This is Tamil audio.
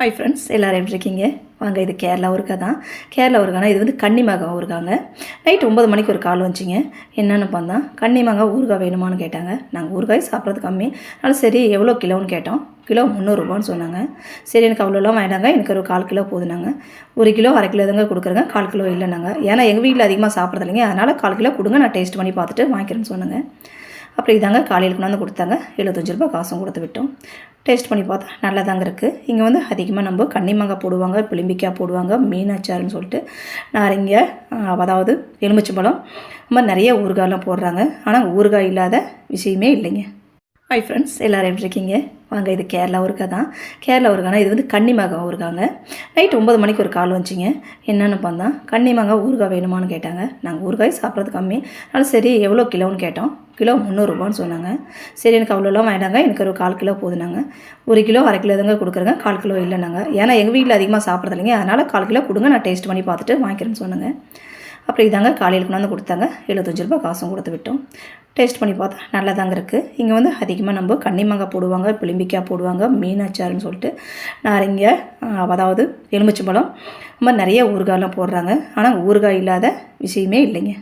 ஹாய் ஃப்ரெண்ட்ஸ் எல்லோரும் எப்படி இருக்கீங்க? வாங்க இது கேரளா ஊருக்கா தான். கேரளா ஊருக்கானா இது வந்து கன்னிமாங்காய் ஊருக்காங்க நைட் ஒம்பது மணிக்கு ஒரு கால் வந்துச்சிங்க. என்னென்னு பார்த்தா கன்னிமாங்காய் ஊறுகாய் வேணுமான்னு கேட்டாங்க. நாங்கள் ஊறுகாய் சாப்பிட்றது கம்மி. அதனால் சரி எவ்வளோ கிலோன்னு கேட்டோம். கிலோ முந்நூறுரூபான்னு சொன்னாங்க. சரி எனக்கு அவ்வளோலாம் வேண்டாங்க. எனக்கு ஒரு கால் கிலோ போதுனாங்க ஒரு கிலோ அரை கிலோ தாங்க கொடுக்குறேங்க. கால் கிலோ இல்லைனாங்க ஏன்னா எங்கள் வீட்டில் அதிகமாக சாப்பிட்றது இல்லைங்க அதனால் கால் கிலோ கொடுங்க. நான் டேஸ்ட் பண்ணி பார்த்துட்டு வாங்கிக்கிறேன்னு சொன்னாங்க. அப்புறம் இதாங்க காலையில் கொண்டாந்து கொடுத்தாங்க. எழுபத்தஞ்சு ரூபாய் காசும் கொடுத்து விட்டோம். டேஸ்ட் பண்ணி பார்த்தா நல்லா தாங்க இருக்குது இங்கே வந்து அதிகமாக நம்ம கன்னிமாங்காய் போடுவாங்க பிளிம்பிக்காய் போடுவாங்க மீன் அச்சாருன்னு சொல்லிட்டு. நாரங்க அதாவது எலுமிச்சம்பழம் இந்த மாதிரி நிறைய ஊறுகாயெலாம் போடுறாங்க. ஆனால் ஊறுகாய் இல்லாத விஷயமே இல்லைங்க. ஹாய் ஃப்ரெண்ட்ஸ் எல்லோரும் எப்படி இருக்கீங்க? வாங்க இது கேரளா ஊருக்கா தான். கேரளா ஊருக்கானா இது வந்து கன்னிமாங்காய் ஊருக்காங்க நைட் ஒம்பது மணிக்கு ஒரு கால் வந்துச்சிங்க. என்னென்னு பார்த்தா கன்னிமாங்காய் ஊறுகாய் வேணுமான்னு கேட்டாங்க. நாங்கள் ஊறுகாய் சாப்பிட்றது கம்மி. அதனால் சரி எவ்வளோ கிலோன்னு கேட்டோம். கிலோ முந்நூறுரூபான்னு சொன்னாங்க. சரி எனக்கு அவ்வளோலாம் வேண்டாங்க. எனக்கு ஒரு கால் கிலோ போதுனாங்க ஒரு கிலோ அரை கிலோ தாங்க கொடுக்குறேங்க. கால் கிலோ இல்லைனாங்க ஏன்னா எங்கள் வீட்டில் அதிகமாக சாப்பிட்றது இல்லைங்க. அதனால் கால் கிலோ கொடுங்க. நான் டேஸ்ட் பண்ணி பார்த்துட்டு வாங்கிக்கிறேன்னு சொன்னாங்க. அப்புறம் இதாங்க காலையில் கொண்டாந்து கொடுத்தாங்க. எழுபத்தஞ்சு ரூபா காசும் கொடுத்து விட்டோம். டேஸ்ட் பண்ணி பார்த்தா நல்லா தாங்க இருக்குது இங்கே வந்து அதிகமாக நம்ம கன்னிமாங்காய் போடுவாங்க பிளிம்பிக்காய் போடுவாங்க மீன் அச்சாருன்னு சொல்லிட்டு. நாரங்க அதாவது எலுமிச்சம்பழம். இந்த மாதிரி நிறைய ஊறுகாயெலாம் போடுறாங்க. ஆனால் ஊறுகாய் இல்லாத விஷயமே இல்லைங்க.